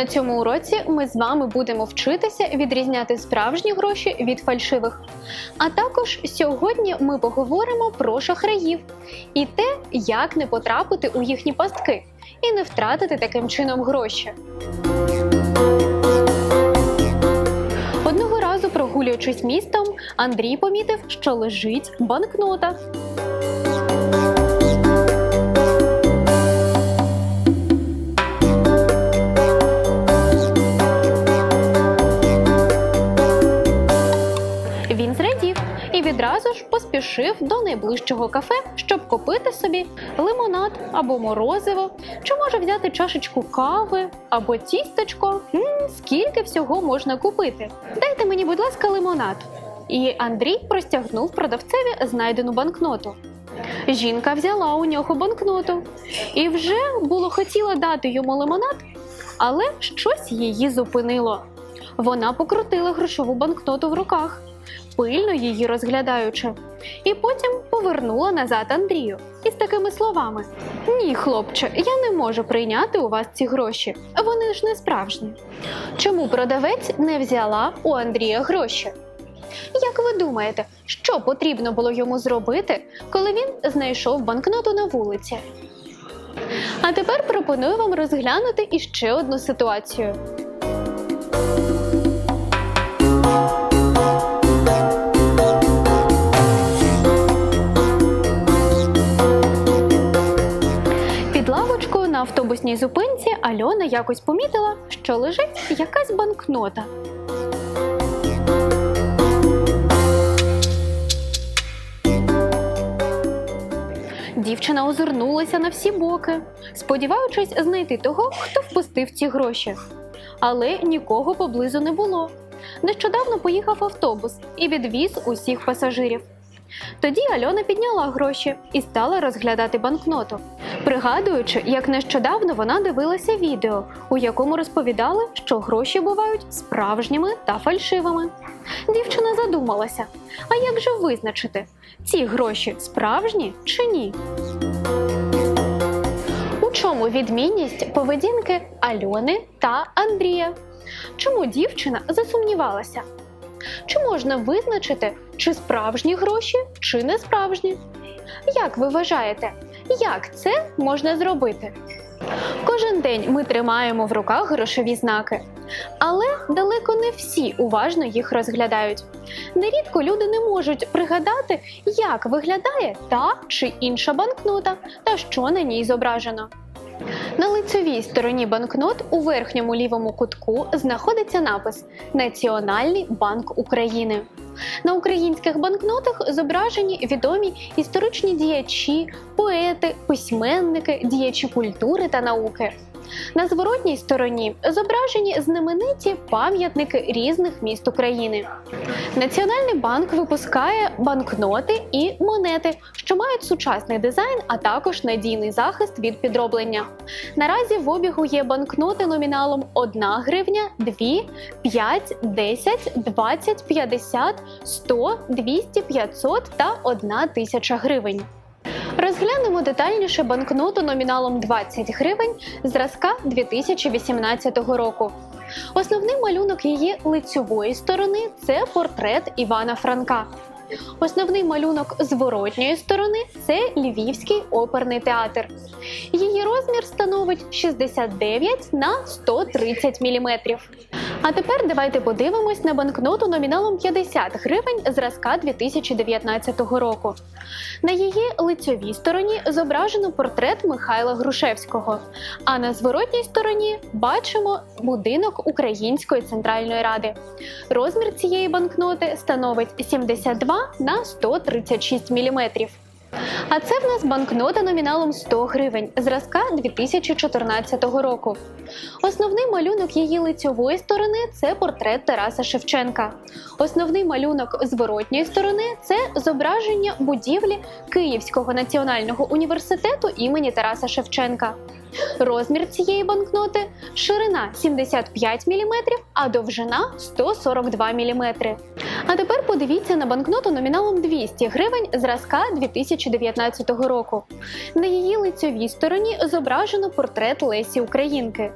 На цьому уроці ми з вами будемо вчитися відрізняти справжні гроші від фальшивих. А також сьогодні ми поговоримо про шахраїв і те, як не потрапити у їхні пастки і не втратити таким чином гроші. Одного разу, прогулюючись містом, Андрій помітив, що лежить банкнота. Ж поспішив до найближчого кафе, щоб купити собі лимонад або морозиво, чи може взяти чашечку кави або тістечко. м скільки всього можна купити? Дайте мені, будь ласка, лимонад. І Андрій простягнув продавцеві знайдену банкноту. Жінка взяла у нього банкноту і вже було хотіла дати йому лимонад, але щось її зупинило. Вона покрутила грошову банкноту в руках, пильно її розглядаючи, і потім повернула назад Андрію із такими словами: Ні, хлопче, я не можу прийняти у вас ці гроші. Вони ж не справжні. Чому продавець не взяла у Андрія гроші? Як ви думаєте, що потрібно було йому зробити, коли він знайшов банкноту на вулиці? А тепер пропоную вам розглянути іще одну ситуацію. Автобусній зупинці Альона якось помітила, що лежить якась банкнота. Дівчина озирнулася на всі боки, сподіваючись знайти того, хто впустив ці гроші. Але нікого поблизу не було. Нещодавно поїхав автобус і відвіз усіх пасажирів. Тоді Альона підняла гроші і стала розглядати банкноту, пригадуючи, як нещодавно вона дивилася відео, у якому розповідали, що гроші бувають справжніми та фальшивими. Дівчина задумалася: а як же визначити, ці гроші справжні чи ні? У чому відмінність поведінки Альони та Андрія? Чому дівчина засумнівалася? Чи можна визначити, чи справжні гроші, чи не справжні? Як ви вважаєте, як це можна зробити? Кожен день ми тримаємо в руках грошові знаки, але далеко не всі уважно їх розглядають. Нерідко люди не можуть пригадати, як виглядає та чи інша банкнота та що на ній зображено. На лицевій стороні банкнот у верхньому лівому кутку знаходиться напис Національний банк України. На українських банкнотах зображені відомі історичні діячі, поети, письменники, діячі культури та науки. На зворотній стороні зображені знамениті пам'ятники різних міст України. Національний банк випускає банкноти і монети, що мають сучасний дизайн, а також надійний захист від підроблення. Наразі в обігу є банкноти номіналом 1 гривня, 2, 5, 10, 20, 50, 100, 200, 500 та 1 тисяча гривень. Розглянемо детальніше банкноту номіналом 20 гривень зразка 2018 року. Основний малюнок її лицьової сторони це портрет Івана Франка. Основний малюнок зворотньої сторони це Львівський оперний театр. Її розмір становить 69 на 130 мм. А тепер давайте подивимось на банкноту номіналом 50 гривень зразка 2019 року. На її лицьовій стороні зображено портрет Михайла Грушевського, а на зворотній стороні бачимо будинок Української центральної ради. Розмір цієї банкноти становить 72 на 136 мм. А це в нас банкнота номіналом 100 гривень зразка 2014 року. Основний малюнок її лицьової сторони це портрет Тараса Шевченка. Основний малюнок зворотньої сторони це зображення будівлі Київського національного університету імені Тараса Шевченка. Розмір цієї банкноти ширина 75 мм, а довжина 142 мм. А тепер подивіться на банкноту номіналом 200 гривень зразка 2019 року. На її лицьовій стороні зображено портрет Лесі Українки.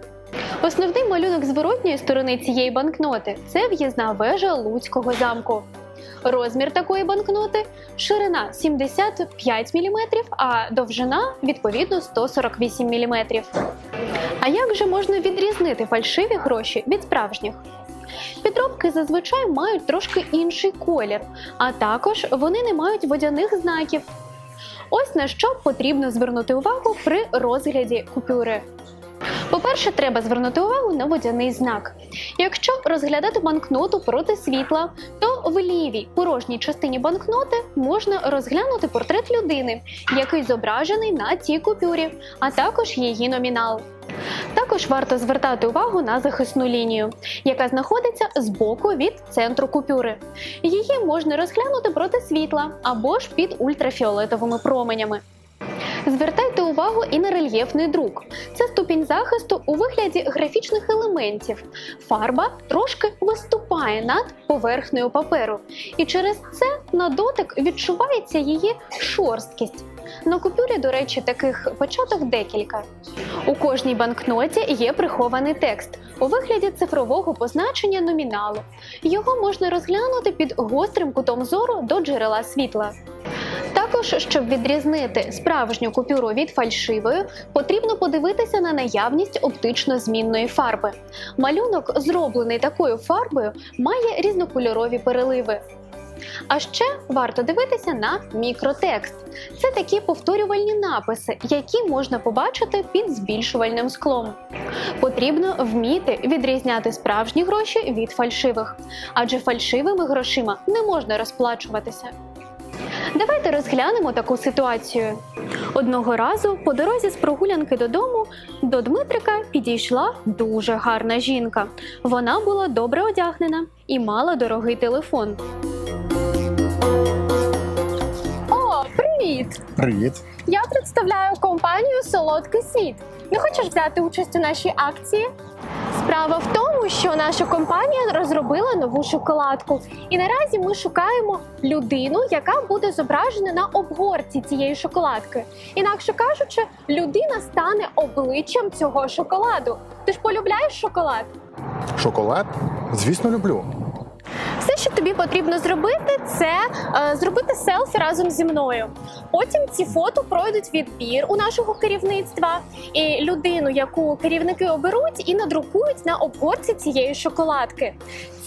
Основний малюнок зворотньої сторони цієї банкноти це в'їзна вежа Луцького замку. Розмір такої банкноти ширина 75 мм, а довжина відповідно 148 мм. А як же можна відрізнити фальшиві гроші від справжніх? Підробки зазвичай мають трошки інший колір, а також вони не мають водяних знаків. Ось на що потрібно звернути увагу при розгляді купюри. По-перше, треба звернути увагу на водяний знак. Якщо розглядати банкноту проти світла, то в лівій порожній частині банкноти можна розглянути портрет людини, який зображений на цій купюрі, а також її номінал. Також варто звертати увагу на захисну лінію, яка знаходиться збоку від центру купюри. Її можна розглянути проти світла або ж під ультрафіолетовими променями. Звертайте увагу і на рельєфний друк. Це ступінь захисту у вигляді графічних елементів. Фарба трошки виступає над поверхнею паперу, і через це на дотик відчувається її шорсткість. На купюрі, до речі, таких початок декілька. У кожній банкноті є прихований текст у вигляді цифрового позначення номіналу. Його можна розглянути під гострим кутом зору до джерела світла. Також, щоб відрізнити справжню купюру від фальшивої, потрібно подивитися на наявність оптично змінної фарби. Малюнок, зроблений такою фарбою, має різнокольорові переливи. А ще варто дивитися на мікротекст. Це такі повторювальні написи, які можна побачити під збільшувальним склом. Потрібно вміти відрізняти справжні гроші від фальшивих, адже фальшивими грошима не можна розплачуватися. Давайте розглянемо таку ситуацію. Одного разу по дорозі з прогулянки додому до Дмитрика підійшла дуже гарна жінка. Вона була добре одягнена і мала дорогий телефон. О, привіт! Привіт. Я представляю компанію Солодкий світ. Не хочеш взяти участь у нашій акції? Справа в тому, що наша компанія розробила нову шоколадку, і наразі ми шукаємо людину, яка буде зображена на обгорці цієї шоколадки. Інакше кажучи, людина стане обличчям цього шоколаду. Ти ж полюбляєш шоколад? Шоколад? Звісно, люблю. Все, що тобі потрібно зробити, це е, зробити селфі разом зі мною. Потім ці фото пройдуть відбір у нашого керівництва, і людину, яку керівники оберуть, і надрукують на обгорці цієї шоколадки.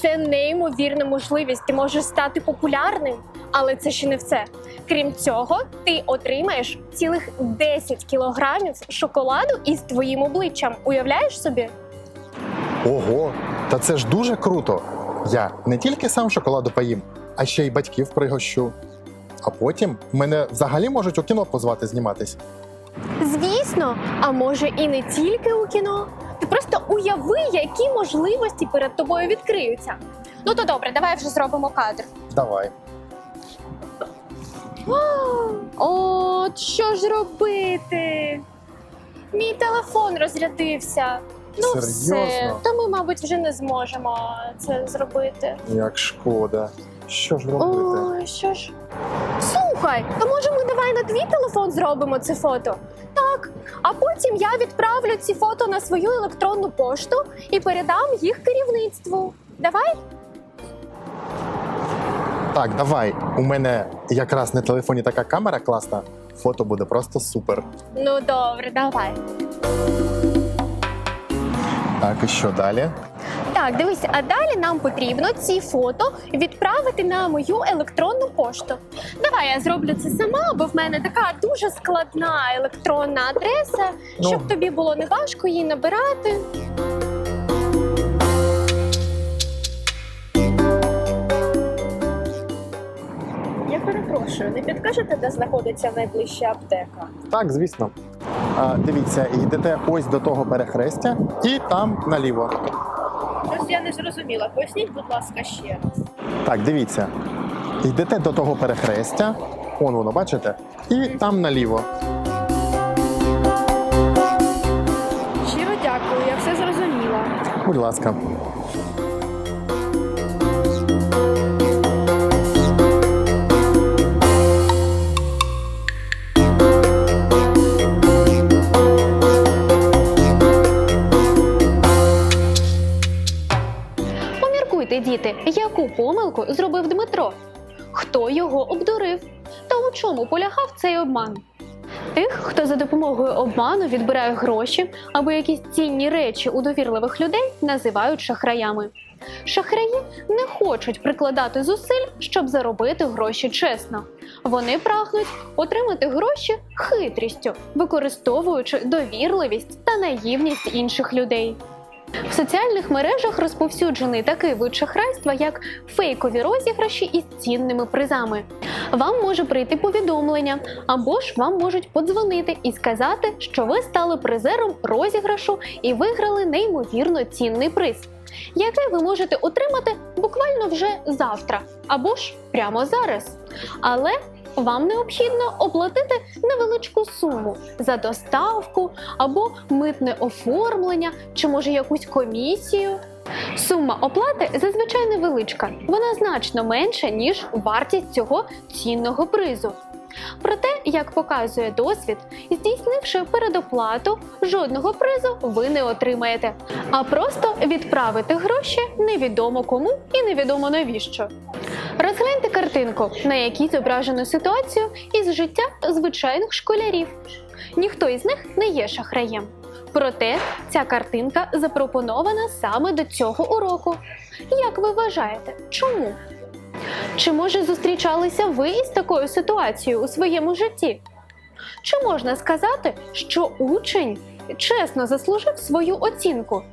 Це неймовірна можливість. Ти можеш стати популярним, але це ще не все. Крім цього, ти отримаєш цілих 10 кілограмів шоколаду із твоїм обличчям. Уявляєш собі? Ого, та це ж дуже круто. Я не тільки сам шоколаду поїм, а ще й батьків пригощу. А потім мене взагалі можуть у кіно позвати зніматись. Звісно, а може і не тільки у кіно. Ти просто уяви, які можливості перед тобою відкриються. Ну то добре, давай вже зробимо кадр. Давай. От що ж робити? Мій телефон розрядився. Ну все, то ми, мабуть, вже не зможемо це зробити. Як шкода. Що ж робити? Ой, що ж. Слухай, а може ми давай на твій телефон зробимо це фото? Так. А потім я відправлю ці фото на свою електронну пошту і передам їх керівництву. Давай? Так, давай. У мене якраз на телефоні така камера класна. Фото буде просто супер. Ну добре, давай. Так, і що далі? Так, дивись, а далі нам потрібно ці фото відправити на мою електронну пошту. Давай я зроблю це сама, бо в мене така дуже складна електронна адреса, Ну. щоб тобі було не важко її набирати. Я перепрошую, не підкажете, де знаходиться найближча аптека? Так, звісно. А, дивіться, йдете ось до того перехрестя і там наліво. Я не зрозуміла. Поясніть, будь ласка, ще раз. Так, дивіться. Йдете до того перехрестя, он воно, бачите? І там наліво. Щиро дякую, я все зрозуміла. Будь ласка. Помилку зробив Дмитро? Хто його обдурив? Та у чому полягав цей обман? Тих, хто за допомогою обману відбирає гроші або якісь цінні речі у довірливих людей, називають шахраями. Шахраї не хочуть прикладати зусиль, щоб заробити гроші чесно. Вони прагнуть отримати гроші хитрістю, використовуючи довірливість та наївність інших людей. В соціальних мережах розповсюджений такий вид шахрайства, як фейкові розіграші із цінними призами. Вам може прийти повідомлення, або ж вам можуть подзвонити і сказати, що ви стали призером розіграшу і виграли неймовірно цінний приз, який ви можете отримати буквально вже завтра, або ж прямо зараз. Але вам необхідно оплатити невеличку суму за доставку або митне оформлення, чи може якусь комісію. Сума оплати зазвичай невеличка, вона значно менша, ніж вартість цього цінного призу. Проте, як показує досвід, здійснивши передоплату, жодного призу ви не отримаєте, а просто відправити гроші невідомо кому і невідомо навіщо. Розгляньте картинку, на якій зображено ситуацію із життя звичайних школярів. Ніхто із них не є шахраєм. Проте ця картинка запропонована саме до цього уроку. Як ви вважаєте, чому? Чи може зустрічалися ви із такою ситуацією у своєму житті? Чи можна сказати, що учень чесно заслужив свою оцінку?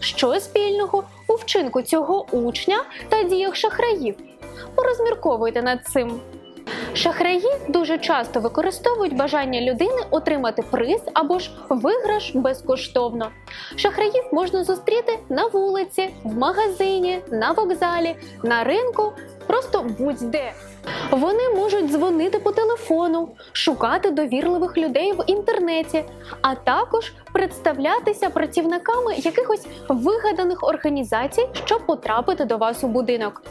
Що спільного у вчинку цього учня та діях шахраїв? Порозмірковуйте над цим. Шахраї дуже часто використовують бажання людини отримати приз або ж виграш безкоштовно. Шахраїв можна зустріти на вулиці, в магазині, на вокзалі, на ринку, просто будь-де. Вони можуть дзвонити по телефону, шукати довірливих людей в інтернеті, а також представлятися працівниками якихось вигаданих організацій, щоб потрапити до вас у будинок.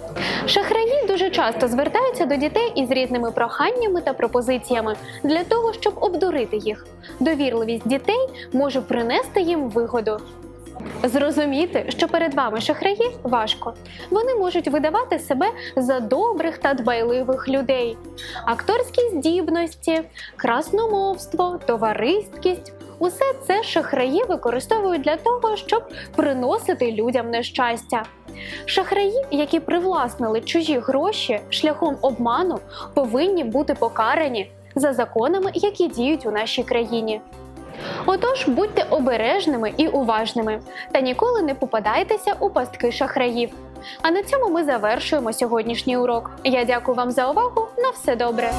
Шахраї дуже часто звертаються до дітей із різними проханнями та пропозиціями для того, щоб обдурити їх. Довірливість дітей може принести їм вигоду. Зрозуміти, що перед вами шахраї, важко. Вони можуть видавати себе за добрих та дбайливих людей. Акторські здібності, красномовство, товариськість усе це шахраї використовують для того, щоб приносити людям нещастя. Шахраї, які привласнили чужі гроші шляхом обману, повинні бути покарані за законами, які діють у нашій країні. Отож, будьте обережними і уважними та ніколи не попадайтеся у пастки шахраїв. А на цьому ми завершуємо сьогоднішній урок. Я дякую вам за увагу. На все добре.